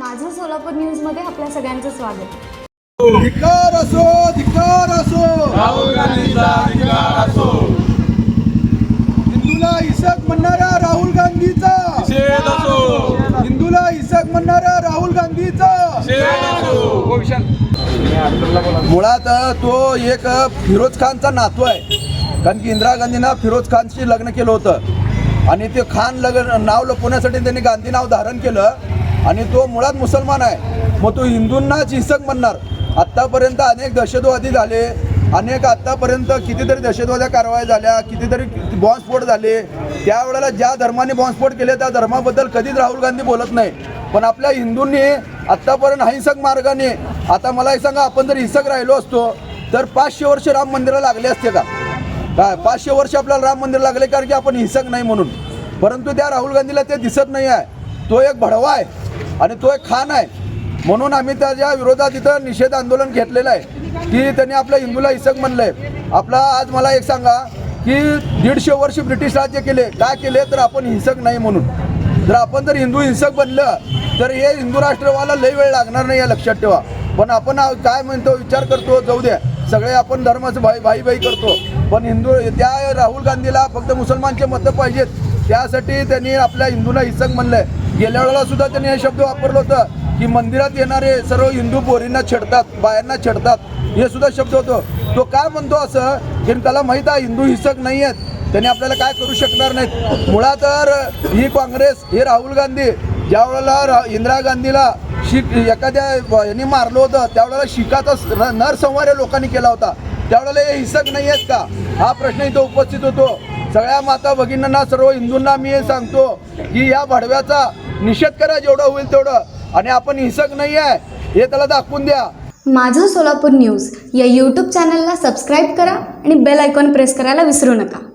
सोलापूर न्यूजमध्ये आपल्या सगळ्यांचं स्वागत. धिक्कार असो धिक्कार असो. राहुल गांधीचा असो. हिंदूला हिसक म्हणणाऱ्या राहुल गांधीचा. निषेध असो. हिंदूला हिसक राहुल गांधीचा. मुळात तो एक फिरोज खानचा नातू आहे. कारण की इंदिरा गांधीनं फिरोज खानशी लग्न केलं होतं. आणि ते खान लग्न नाव लपवण्यासाठी त्यांनी गांधी नाव धारण केलं. आणि तो मुळात मुसलमान आहे. मग तो हिंदूंनाच हिंसक म्हणणार. आत्तापर्यंत अनेक दहशतवादी झाले. अनेक आत्तापर्यंत कितीतरी दहशतवाद्या कारवाया झाल्या. कितीतरी बॉम्बस्फोट झाले. त्यावेळेला ज्या धर्माने बॉम्बस्फोट केले त्या धर्माबद्दल कधीच राहुल गांधी बोलत नाही. पण आपल्या हिंदूंनी आत्तापर्यंत अहिंसक मार्गाने आता मला हे सांगा आपण जर हिंसक राहिलो असतो तर पाचशे वर्ष राम मंदिराला लागले असते का? काय? पाचशे वर्ष आपल्याला राम मंदिर लागले कारण की आपण हिंसक नाही म्हणून. परंतु त्या राहुल गांधीला ते दिसत नाही आहे. तो एक भडवा आहे. आणि तो एक खान आहे. म्हणून आम्ही त्याच्या विरोधात इथं निषेध आंदोलन घेतलेलं आहे की त्यांनी आपल्या हिंदूला हिंसक म्हणलंय. आपला आज मला एक सांगा की दीडशे वर्ष ब्रिटिश राज्य केले काय केले तर आपण हिंसक नाही म्हणून. जर आपण जर हिंदू हिंसक बनलं तर हे हिंदू राष्ट्रवाला लय वेळ लागणार नाही या लक्षात ठेवा. पण आपण काय म्हणतो विचार करतो जाऊ द्या. सगळे आपण धर्माचं भाई भाई भाई करतो. पण हिंदू त्या राहुल गांधीला फक्त मुसलमानचे मतं पाहिजेत. त्यासाठी त्यांनी आपल्या हिंदूला हिंसक म्हणलंय. गेल्या वेळेला सुद्धा त्यांनी हे शब्द वापरलं होतं की मंदिरात येणारे सर्व हिंदू पोरींना छेडतात बायांना छेडतात. हे सुद्धा शब्द होतो. तो काय म्हणतो असं की त्याला माहीत आहे हिंदू हिंसक नाही आहेत त्यांनी आपल्याला काय करू शकणार नाहीत. मुळात तर ही काँग्रेस हे राहुल गांधी ज्या वेळेला इंदिरा गांधीला शीख एखाद्या यांनी मारलं होतं त्यावेळेला शिकाचा नरसंहार या लोकांनी केला होता. त्यावेळेला हे हिंसक नाही आहेत का? हा प्रश्न इथं उपस्थित होतो. सगळ्या माता भगिनींना सर्व हिंदूंना मी हे सांगतो की या भडव्याचा निषेध करा जेवढं होईल तेवढं. आणि आपण हिंसक नाही आहे. हे त्याला दाखवून द्या. माझं सोलापूर न्यूज या यूट्यूब चॅनलला सबस्क्राईब करा आणि बेल आयकॉन प्रेस करायला विसरू नका.